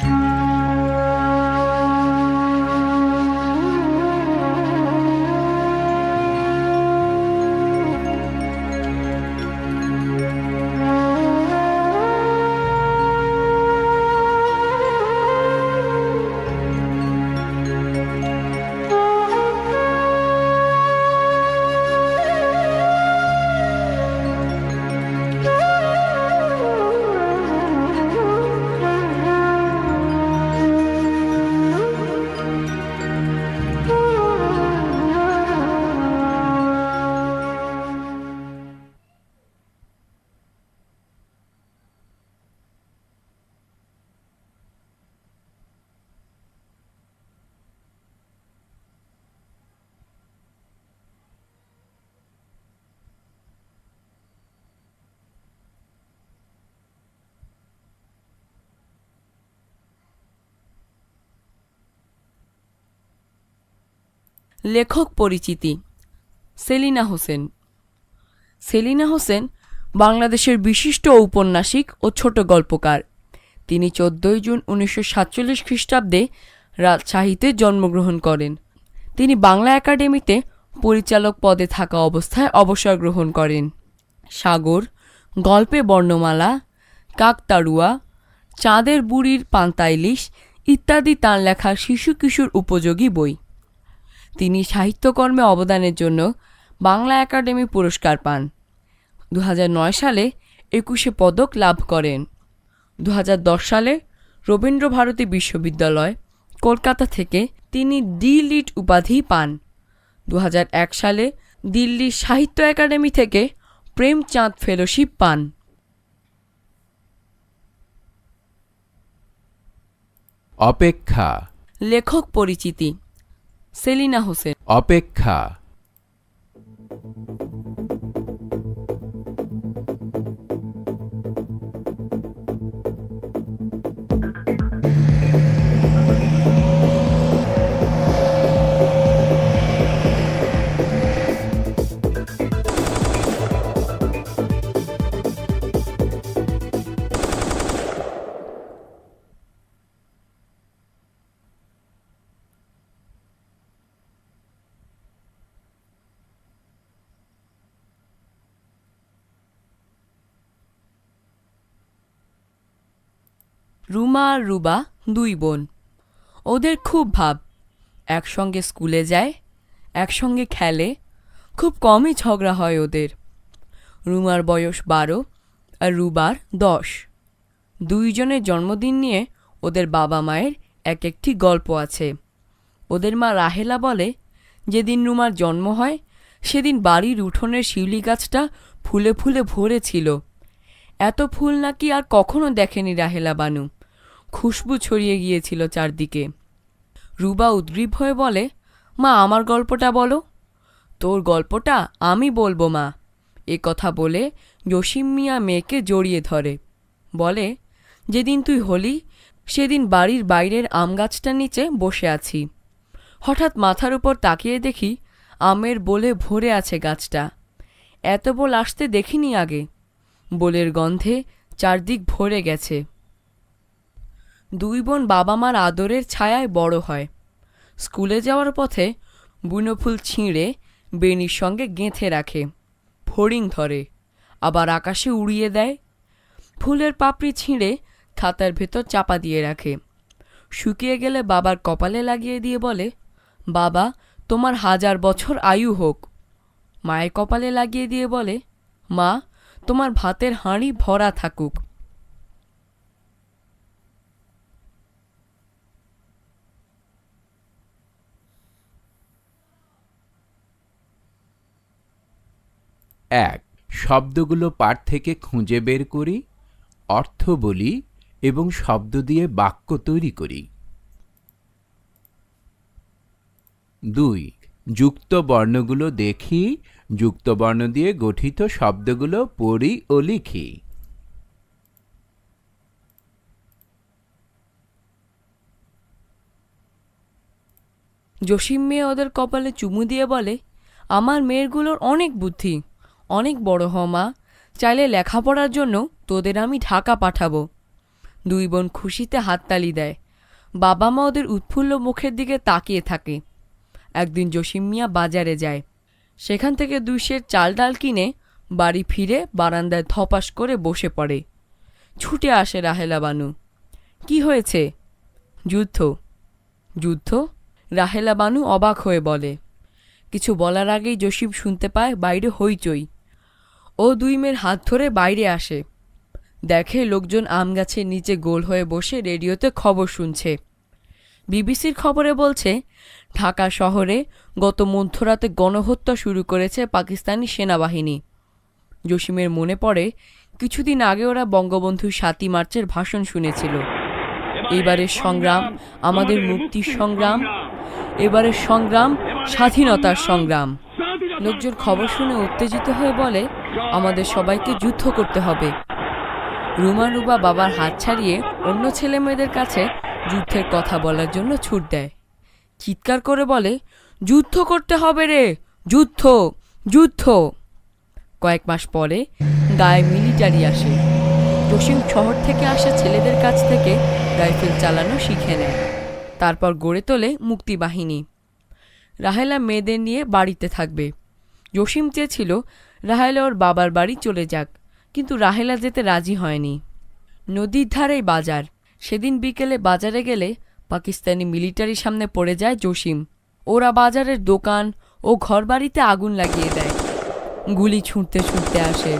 Bye. লেখক পরিচিতি, সেলিনা হোসেন। সেলিনা হোসেন বাংলাদেশের বিশিষ্ট ঔপন্যাসিক ও ছোট গল্পকার। তিনি চোদ্দই জুন উনিশশো সাতচল্লিশ খ্রিস্টাব্দে রাজশাহীতে জন্মগ্রহণ করেন। তিনি বাংলা একাডেমিতে পরিচালক পদে থাকা অবস্থায় অবসর গ্রহণ করেন। সাগর, গল্পে বর্ণমালা, কাকতাড়ুয়া, চাঁদের বুড়ির পান্তা ইলিশ ইত্যাদি তাঁর লেখা শিশু কিশোর উপযোগী বই। তিনি সাহিত্যকর্মে অবদানের জন্য বাংলা একাডেমি পুরস্কার পান। দু হাজার নয় সালে একুশে পদক লাভ করেন। দু হাজার দশ সালে রবীন্দ্রভারতী বিশ্ববিদ্যালয় কলকাতা থেকে তিনি ডি লিট উপাধি পান। দু হাজার এক সালে দিল্লি সাহিত্য একাডেমি থেকে প্রেমচাঁদ ফেলোশিপ পান। অপেক্ষা লেখক পরিচিতি সেলিনা হোসেন। অপেক্ষা। রুমা আর রুবা দুই বোন। ওদের খুব ভাব। একসঙ্গে স্কুলে যায়, একসঙ্গে খেলে। খুব কমই ঝগড়া হয় ওদের। রুমার বয়স বারো আর রুবার দশ। দুইজনের জন্মদিন নিয়ে ওদের বাবা মায়ের এক একটি গল্প আছে। ওদের মা রাহেলা বলে, যেদিন রুমার জন্ম হয়, সেদিন বাড়ির উঠোনের শিউলি গাছটা ফুলে ফুলে ভরে ছিল এত ফুল নাকি আর কখনো দেখেনি রাহেলা বানু। খুশবু ছড়িয়ে গিয়েছিল চারদিকে। রুবা উদ্গ্রীব হয়ে বলে, মা, আমার গল্পটা বলো। তোর গল্পটা আমি বলব, মা। এ কথা বলে জসিম মিয়া মেয়েকে জড়িয়ে ধরে। বলে, যেদিন তুই হলি, সেদিন বাড়ির বাইরের আম গাছটার নিচে বসে আছি। হঠাৎ মাথার উপর তাকিয়ে দেখি আমের বলে ভরে আছে গাছটা। এত বল আসতে দেখিনি আগে। বোলের গন্ধে চারদিক ভরে গেছে। দুই বোন বাবা মার আদরের ছায়ায় বড় হয়। স্কুলে যাওয়ার পথে বুনো ফুল ছিঁড়ে বেনির সঙ্গে গেঁথে রাখে, ফড়িং ধরে, আবার আকাশে উড়িয়ে দেয়। ফুলের পাপড়ি ছিঁড়ে খাতার ভেতর চাপা দিয়ে রাখে। শুকিয়ে গেলে বাবার কপালে লাগিয়ে দিয়ে বলে, বাবা, তোমার হাজার বছর আয়ু হোক। মায়ের কপালে লাগিয়ে দিয়ে বলে, মা তোমার ভাতের হাঁড়ি ভরা থাকুক। এক, শব্দগুলো পাঠ থেকে খুঁজে বের করি, অর্থ বলি এবং শব্দ দিয়ে বাক্য তৈরি করি। দুই যুক্ত বর্ণগুলো দেখি, যুক্ত বর্ণ দিয়ে গঠিত শব্দগুলো পড়ি ও লিখি। জসিম মেয়ে ওদের কপালে চুমু দিয়ে বলে, আমার মেয়েরগুলোর অনেক বুদ্ধি, অনেক বড় হ, মা। চাইলে লেখাপড়ার জন্য তোদের আমি ঢাকা পাঠাবো। দুই বোন খুশিতে হাততালি দেয়। বাবা মা ওদের উৎফুল্ল মুখের দিকে তাকিয়ে থাকে। একদিন জসিম মিয়া বাজারে যায়। সেখান থেকে দুই চাল ডাল কিনে বাড়ি ফিরে বারান্দায় ধপাস করে বসে পড়ে। ছুটে আসে রাহেলা বানু। কি হয়েছে? যুদ্ধ। যুদ্ধ? রাহেলা বানু অবাক হয়ে বলে। কিছু বলার আগেই জসিম শুনতে পায় বাইরে হইচই। ও দুই মেয়ের হাত ধরে বাইরে আসে। দেখে লোকজন আম গাছের নিচে গোল হয়ে বসে রেডিওতে খবর শুনছে। বিবিসির খবরে বলছে, ঢাকা শহরে গত মধ্যরাতে গণহত্যা শুরু করেছে পাকিস্তানি সেনাবাহিনী। জসিমের মনে পড়ে, কিছুদিন আগে ওরা বঙ্গবন্ধুর সাতই মার্চের ভাষণ শুনেছিল। এবারের সংগ্রাম, আমাদের মুক্তির সংগ্রাম, এবারের সংগ্রাম, স্বাধীনতার সংগ্রাম। লোকজন খবর শুনে উত্তেজিত হয়ে বলে, আমাদের সবাইকে যুদ্ধ করতে হবে। রুমা রুবা বাবার হাত ছাড়িয়ে অন্য ছেলে মেয়েদের কাছে যুদ্ধের কথা বলার জন্য ছুট দেয়। চিৎকার করে বলে, যুদ্ধ করতে হবে রে, যুদ্ধ যুদ্ধ। কয়েক মাস পরে গায়ে মিলিটারি আসে। জসিম শহর থেকে আসা ছেলেদের কাছ থেকে রাইফেল চালানো শিখে নেয়। তারপর গড়ে তোলে মুক্তিবাহিনী। রাহেলা মেয়েদের নিয়ে বাড়িতে থাকবে। জসিম চেয়েছিল রাহেলা ওর বাবার বাড়ি চলে যাক, কিন্তু রাহেলা যেতে রাজি হয়নি। নদীর ধারেই বাজার। সেদিন বিকেলে বাজারে গেলে পাকিস্তানি মিলিটারির সামনে পড়ে যায় জসিম। ওরা বাজারের দোকান ও ঘরবাড়িতে আগুন লাগিয়ে দেয়। গুলি ছুঁড়তে ছুঁড়তে আসে।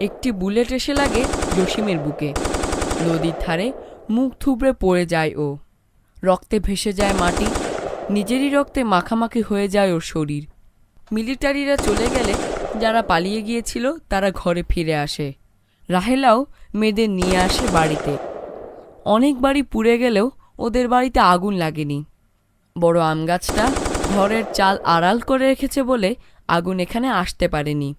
একটি বুলেট এসে লাগে জসিমের বুকে। নদীর ধারে মুখ থুবড়ে পড়ে যায় ও। রক্তে ভেসে যায় মাটি। নিজেরই রক্তে মাখামাখি হয়ে যায় ওর শরীর। মিলিটারিরা চলে গেলে যারা পালিয়ে গিয়েছিল তারা ঘরে ফিরে আসে। রাহেলাও মেয়েদের নিয়ে আসে বাড়িতে। অনেক বাড়ি পুড়ে গেলেও ওদের বাড়িতে আগুন লাগেনি। বড় আম গাছটা ঘরের চাল আড়াল করে রেখেছে বলে আগুন এখানে আসতে পারেনি।